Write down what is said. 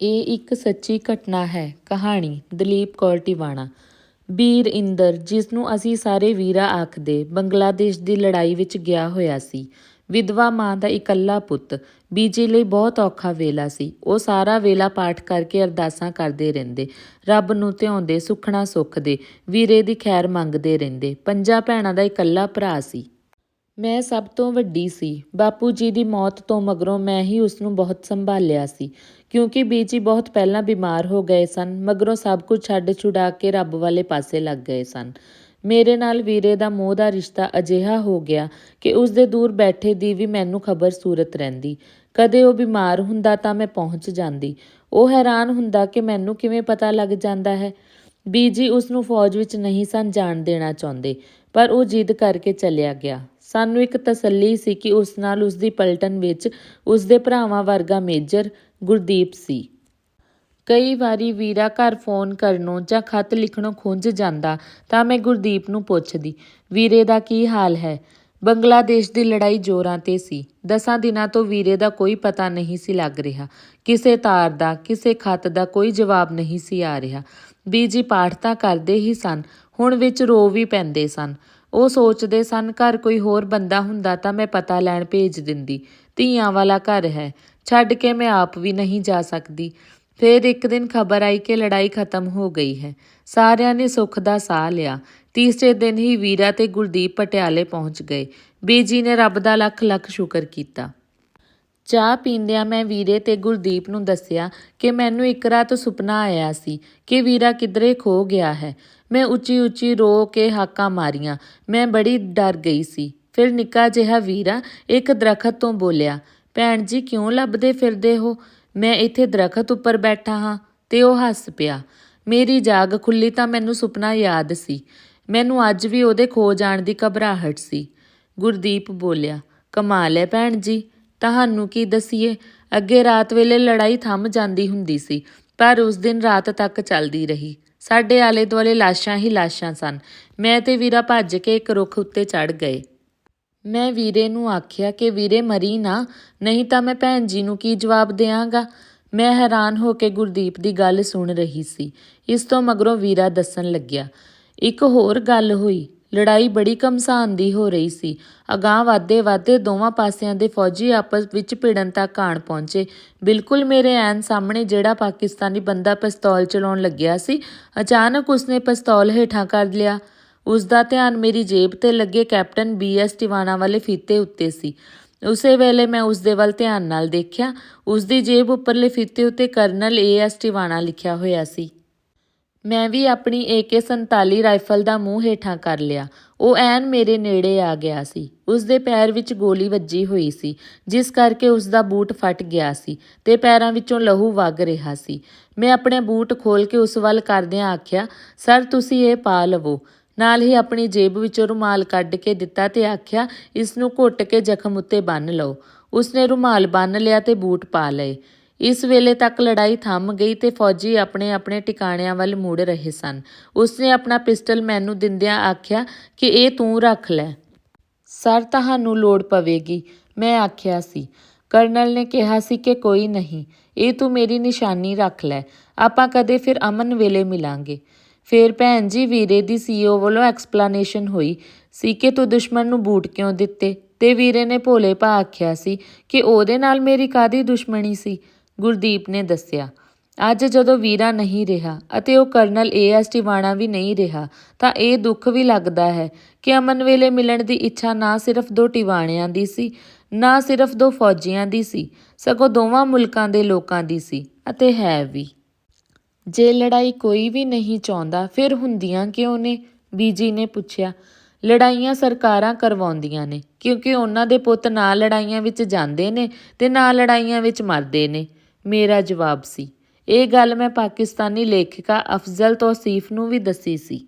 ਇਹ ਇੱਕ ਸੱਚੀ ਘਟਨਾ ਹੈ, ਕਹਾਣੀ ਦਲੀਪ ਕੌਰ ਟਿਵਾਣਾ। ਬੀਰ ਇੰਦਰ, ਜਿਸ ਨੂੰ ਅਸੀਂ ਸਾਰੇ ਵੀਰਾ ਆਖਦੇ ਬੰਗਲਾਦੇਸ਼ ਦੀ ਲੜਾਈ ਵਿੱਚ ਗਿਆ ਹੋਇਆ ਸੀ। ਵਿਧਵਾ ਮਾਂ ਦਾ ਇਕੱਲਾ ਪੁੱਤ, ਬੀਜੀ ਲਈ ਬਹੁਤ ਔਖਾ ਵੇਲਾ ਸੀ। ਉਹ ਸਾਰਾ ਵੇਲਾ ਪਾਠ ਕਰਕੇ ਅਰਦਾਸਾਂ ਕਰਦੇ ਰਹਿੰਦੇ। ਰੱਬ ਨੂੰ ਧਿਆਉਂਦੇ, ਸੁਖਣਾ ਸੁੱਖਦੇ, ਵੀਰੇ ਦੀ ਖੈਰ ਮੰਗਦੇ ਰਹਿੰਦੇ। ਪੰਜਾਂ ਭੈਣਾਂ ਦਾ ਇਕੱਲਾ ਭਰਾ ਸੀ। ਮੈਂ ਸਭ ਤੋਂ ਵੱਡੀ ਸੀ। ਬਾਪੂ ਜੀ ਦੀ ਮੌਤ ਤੋਂ ਮਗਰੋਂ ਮੈਂ ਹੀ ਉਸ ਨੂੰ ਬਹੁਤ ਸੰਭਾਲਿਆ ਸੀ। ਕਿਉਂਕਿ ਬੀਜੀ ਬਹੁਤ ਪਹਿਲਾਂ ਬਿਮਾਰ ਹੋ ਗਏ ਸਨ, ਮਗਰੋਂ ਸਭ ਕੁਝ ਛੱਡ ਛੁਡਾ ਕੇ ਰੱਬ ਵਾਲੇ ਪਾਸੇ ਲੱਗ ਗਏ ਸਨ। ਮੇਰੇ ਨਾਲ ਵੀਰੇ ਦਾ ਮੋਹ ਦਾ ਰਿਸ਼ਤਾ ਅਜਿਹਾ ਹੋ ਗਿਆ ਕਿ ਉਸ ਦੇ ਦੂਰ ਬੈਠੇ ਦੀ ਵੀ ਮੈਨੂੰ ਖਬਰ ਸੂਰਤ ਰਹਿੰਦੀ। ਕਦੇ ਉਹ ਬਿਮਾਰ ਹੁੰਦਾ ਤਾਂ ਮੈਂ ਪਹੁੰਚ ਜਾਂਦੀ। ਉਹ ਹੈਰਾਨ ਹੁੰਦਾ ਕਿ ਮੈਨੂੰ ਕਿਵੇਂ ਪਤਾ ਲੱਗ ਜਾਂਦਾ ਹੈ। ਬੀਜੀ ਉਸ ਨੂੰ ਫੌਜ ਵਿੱਚ ਨਹੀਂ ਸਨ ਜਾਣ ਦੇਣਾ ਚਾਹੁੰਦੇ, ਪਰ ਉਹ ਜਿੱਦ ਕਰਕੇ ਚਲਿਆ ਗਿਆ। ਸਾਨੂੰ ਇੱਕ ਤਸੱਲੀ ਸੀ ਕਿ ਉਸ ਨਾਲ ਉਸ ਦੀ ਪਲਟਨ ਵਿੱਚ ਉਸ ਦੇ ਭਰਾਵਾਂ ਵਰਗਾ ਮੇਜਰ ਗੁਰਦੀਪ ਸੀ। ਕਈ ਵਾਰੀ ਵੀਰਾ ਘਰ ਫੋਨ ਕਰਨੋਂ ਜਾਂ ਖਤ ਲਿਖਣੋਂ ਖੁੰਝ ਜਾਂਦਾ ਤਾਂ ਮੈਂ ਗੁਰਦੀਪ ਨੂੰ ਪੁੱਛਦੀ, ਵੀਰੇ ਦਾ ਕੀ ਹਾਲ ਹੈ? ਬੰਗਲਾਦੇਸ਼ ਦੀ ਲੜਾਈ ਜ਼ੋਰਾਂ ਤੇ ਸੀ। ਦਸਾਂ ਦਿਨਾਂ ਤੋਂ ਵੀਰੇ ਦਾ ਕੋਈ ਪਤਾ ਨਹੀਂ ਸੀ ਲੱਗ ਰਿਹਾ। ਕਿਸੇ ਤਾਰ ਦਾ, ਕਿਸੇ ਖਤ ਦਾ ਕੋਈ ਜਵਾਬ ਨਹੀਂ ਸੀ ਆ ਰਿਹਾ। ਬੀਜੀ ਪਾਠ ਤਾਂ ਕਰਦੇ ਹੀ ਸਨ, ਹੁਣ ਵਿੱਚ ਰੋ ਵੀ ਪੈਂਦੇ ਸਨ। ਉਹ ਸੋਚਦੇ ਸਨ, ਘਰ ਕੋਈ ਹੋਰ ਬੰਦਾ ਹੁੰਦਾ ਤਾਂ ਮੈਂ ਪਤਾ ਲੈਣ ਭੇਜ ਦਿੰਦੀ। ਧੀਆਂ ਵਾਲਾ ਘਰ ਹੈ, ਛੱਡ ਕੇ ਮੈਂ ਆਪ ਵੀ ਨਹੀਂ ਜਾ ਸਕਦੀ। ਫਿਰ ਇੱਕ ਦਿਨ ਖਬਰ ਆਈ ਕਿ ਲੜਾਈ ਖਤਮ ਹੋ ਗਈ ਹੈ। ਸਾਰਿਆਂ ਨੇ ਸੁੱਖ ਦਾ ਸਾਹ ਲਿਆ। ਤੀਸਰੇ ਦਿਨ ਹੀ ਵੀਰਾ ਤੇ ਗੁਰਦੀਪ ਪਟਿਆਲੇ ਪਹੁੰਚ ਗਏ। ਬੀਜੀ ਨੇ ਰੱਬ ਦਾ ਲੱਖ ਲੱਖ ਸ਼ੁਕਰ ਕੀਤਾ। ਚਾਹ ਪੀਂਦਿਆਂ ਮੈਂ ਵੀਰੇ ਤੇ ਗੁਰਦੀਪ ਨੂੰ ਦੱਸਿਆ ਕਿ ਮੈਨੂੰ ਇੱਕ ਰਾਤ ਸੁਪਨਾ ਆਇਆ ਸੀ ਕਿ ਵੀਰਾ ਕਿਧਰੇ ਖੋ ਗਿਆ ਹੈ। ਮੈਂ ਉੱਚੀ ਉੱਚੀ ਰੋ ਕੇ ਹਾਕਾਂ ਮਾਰੀਆਂ। ਮੈਂ ਬੜੀ ਡਰ ਗਈ ਸੀ। ਫਿਰ ਨਿੱਕਾ ਜਿਹਾ ਵੀਰਾ ਇੱਕ ਦਰਖਤ ਤੋਂ ਬੋਲਿਆ, ਭੈਣ ਜੀ, ਕਿਉਂ ਲੱਭਦੇ ਫਿਰਦੇ ਹੋ? ਮੈਂ ਇੱਥੇ ਦਰਖਤ ਉੱਪਰ ਬੈਠਾ ਹਾਂ ਤੇ ਉਹ ਹੱਸ ਪਿਆ। ਮੇਰੀ ਜਾਗ ਖੁੱਲੀ ਤਾਂ ਮੈਨੂੰ ਸੁਪਨਾ ਯਾਦ ਸੀ। ਮੈਨੂੰ ਅੱਜ ਵੀ ਉਹਦੇ ਖੋ ਜਾਣ ਦੀ ਘਬਰਾਹਟ ਸੀ। ਗੁਰਦੀਪ ਬੋਲਿਆ, ਕਮਾਲ ਹੈ ਭੈਣ ਜੀ। ਤੁਹਾਨੂੰ ਕੀ ਦਸੀਏ? ਅੱਗੇ ਰਾਤ ਵੇਲੇ ਲੜਾਈ ਥੰਮ ਜਾਂਦੀ ਹੁੰਦੀ ਸੀ, ਪਰ ਉਸ ਦਿਨ ਰਾਤ ਤੱਕ ਚੱਲਦੀ ਰਹੀ। ਸਾਡੇ ਆਲੇ ਦੁਆਲੇ ਲਾਸ਼ਾਂ ਹੀ ਲਾਸ਼ਾਂ ਸਨ। ਮੈਂ ਤੇ ਵੀਰਾ ਭੱਜ ਕੇ ਇੱਕ ਰੁੱਖ ਉੱਤੇ ਚੜ ਗਏ। ਮੈਂ ਵੀਰੇ ਨੂੰ ਆਖਿਆ ਕਿ ਵੀਰੇ ਮਰੀ ਨਾ, ਨਹੀਂ ਤਾਂ ਮੈਂ ਭੈਣ ਜੀ ਨੂੰ ਕੀ ਜਵਾਬ ਦਿਆਂਗਾ ਮੈਂ ਹੈਰਾਨ ਹੋ ਕੇ ਗੁਰਦੀਪ ਦੀ ਗੱਲ ਸੁਣ ਰਹੀ ਸੀ। ਇਸ ਤੋਂ ਮਗਰੋਂ ਵੀਰਾ ਦੱਸਣ ਲੱਗਿਆ, ਇੱਕ ਹੋਰ ਗੱਲ ਹੋਈ। ਲੜਾਈ ਬੜੀ ਘਮਸਾਨ ਦੀ ਹੋ ਰਹੀ ਸੀ। ਅਗਾਂਹ ਵਾਧੇ ਵਾਧੇ ਦੋਵਾਂ ਪਾਸਿਆਂ ਦੇ ਫੌਜੀ ਆਪਸ ਵਿੱਚ ਭਿੜਨ ਤੱਕ ਆਣ ਪਹੁੰਚੇ। ਬਿਲਕੁਲ ਮੇਰੇ ਐਨ ਸਾਹਮਣੇ ਜਿਹੜਾ ਪਾਕਿਸਤਾਨੀ ਬੰਦਾ ਪਿਸਤੌਲ ਚਲਾਉਣ ਲੱਗਿਆ ਸੀ, ਅਚਾਨਕ ਉਸਨੇ ਪਿਸਤੌਲ ਹੇਠਾਂ ਕਰ ਲਿਆ। ਉਸਦਾ ਧਿਆਨ ਮੇਰੀ ਜੇਬ ਤੇ ਲੱਗੇ ਕੈਪਟਨ ਬੀ ਬੀਐਸ ਟਿਵਾਣਾ ਵਾਲੇ ਫੀਤੇ ਉੱਤੇ ਸੀ। ਉਸੇ ਵੇਲੇ ਮੈਂ ਉਸਦੇ ਵੱਲ ਧਿਆਨ ਨਾਲ ਦੇਖਿਆ। ਉਸਦੀ ਜੇਬ ਉੱਪਰਲੇ ਫੀਤੇ ਉੱਤੇ ਕਰਨਲ ਏ ਐਸ ਟਿਵਾਣਾ ਲਿਖਿਆ ਹੋਇਆ ਸੀ। ਮੈਂ ਵੀ ਆਪਣੀ AK47 ਰਾਈਫਲ ਦਾ ਮੂੰਹ ਹੇਠਾਂ ਕਰ ਲਿਆ। ਉਹ ਐਨ ਮੇਰੇ ਨੇੜੇ ਆ ਗਿਆ ਸੀ। ਉਸ ਦੇ ਪੈਰ ਵਿੱਚ ਗੋਲੀ ਵੱਜੀ ਹੋਈ ਸੀ, ਜਿਸ ਕਰਕੇ ਉਸ ਦਾ ਬੂਟ ਫਟ ਗਿਆ ਸੀ ਤੇ ਪੈਰਾਂ ਵਿੱਚੋਂ ਲਹੂ ਵਗ ਰਿਹਾ ਸੀ। ਮੈਂ ਆਪਣੇ ਬੂਟ ਖੋਲ ਕੇ ਉਸ ਵੱਲ ਕਰਦਿਆਂ ਆਖਿਆ, ਸਰ, ਤੁਸੀਂ ਇਹ ਪਾ ਲਵੋ। ਨਾਲ ਹੀ ਆਪਣੀ ਜੇਬ ਵਿੱਚੋਂ ਰੁਮਾਲ ਕੱਢ ਕੇ ਦਿੱਤਾ ਤੇ ਆਖਿਆ, ਇਸ ਨੂੰ ਘੁੱਟ ਕੇ ਜ਼ਖਮ ਉੱਤੇ ਬੰਨ ਲਓ। ਉਸਨੇ ਰੁਮਾਲ ਬੰਨ ਲਿਆ ਤੇ ਬੂਟ ਪਾ ਲਏ। ਇਸ ਵੇਲੇ ਤੱਕ ਲੜਾਈ ਥੰਮ ਗਈ ਤੇ ਫੌਜੀ ਆਪਣੇ ਆਪਣੇ ਟਿਕਾਣਿਆਂ ਵੱਲ ਮੁੜ ਰਹੇ ਸਨ। ਉਸਨੇ ਆਪਣਾ ਪਿਸਟਲ ਮੈਨੂੰ ਦਿੰਦਿਆਂ ਆਖਿਆ ਕਿ ਇਹ ਤੂੰ ਰੱਖ ਲੈ। ਸਰ, ਤੁਹਾਨੂੰ ਲੋੜ ਪਵੇਗੀ, ਮੈਂ ਆਖਿਆ ਸੀ। ਕਰਨਲ ਨੇ ਕਿਹਾ ਸੀ ਕਿ ਕੋਈ ਨਹੀਂ, ਇਹ ਤੂੰ ਮੇਰੀ ਨਿਸ਼ਾਨੀ ਰੱਖ ਲੈ। ਆਪਾਂ ਕਦੇ ਫਿਰ ਅਮਨ ਵੇਲੇ ਮਿਲਾਂਗੇ। ਫਿਰ ਭੈਣ ਜੀ ਵੀਰੇ ਦੀ ਸੀਓ ਵੱਲੋਂ ਐਕਸਪਲੇਨੇਸ਼ਨ ਹੋਈ ਸੀ ਕਿ ਤੂੰ ਦੁਸ਼ਮਣ ਨੂੰ ਬੂਟ ਕਿਉਂ ਦਿੱਤੇ ਤੇ ਵੀਰੇ ਨੇ ਭੋਲੇ ਭਾ ਆਖਿਆ ਸੀ ਕਿ ਉਹਦੇ ਨਾਲ ਮੇਰੀ ਕਾਦੀ ਦੁਸ਼ਮਣੀ ਸੀ। ਗੁਰਦੀਪ ਨੇ ਦੱਸਿਆ, ਅੱਜ ਜਦੋਂ ਵੀਰਾ ਨਹੀਂ ਰਿਹਾ ਅਤੇ ਉਹ ਕਰਨਲ ਏਐਸ ਟਿਵਾਣਾ ਵੀ ਨਹੀਂ ਰਿਹਾ, ਤਾਂ ਇਹ ਦੁੱਖ ਵੀ ਲੱਗਦਾ ਹੈ ਕਿ ਅਮਨ ਵੇਲੇ ਮਿਲਣ ਦੀ ਇੱਛਾ ਨਾ ਸਿਰਫ ਦੋ ਟਿਵਾਣਿਆਂ ਦੀ ਸੀ, ਨਾ ਸਿਰਫ ਦੋ ਫੌਜੀਆਂ ਦੀ ਸੀ, ਸਗੋਂ ਦੋਵਾਂ ਮੁਲਕਾਂ ਦੇ ਲੋਕਾਂ ਦੀ ਸੀ ਅਤੇ ਹੈ ਵੀ। ਜੇ ਲੜਾਈ ਕੋਈ ਵੀ ਨਹੀਂ ਚਾਹੁੰਦਾ, ਫਿਰ ਹੁੰਦੀਆਂ ਕਿਉਂ ਨੇ? ਬੀਜੀ ਨੇ ਪੁੱਛਿਆ। ਲੜਾਈਆਂ ਸਰਕਾਰਾਂ ਕਰਵਾਉਂਦੀਆਂ ਨੇ, ਕਿਉਂਕਿ ਉਹਨਾਂ ਦੇ ਪੁੱਤ ਨਾ ਲੜਾਈਆਂ ਵਿੱਚ ਜਾਂਦੇ ਨੇ ਤੇ ਨਾ ਲੜਾਈਆਂ ਵਿੱਚ ਮਰਦੇ ਨੇ। ਮੇਰਾ ਜਵਾਬ ਸੀ। ਇਹ ਗੱਲ ਮੈਂ ਪਾਕਿਸਤਾਨੀ ਲੇਖਿਕਾ ਅਫਜ਼ਲ ਤੌਸੀਫ ਨੂੰ ਵੀ ਦੱਸੀ ਸੀ।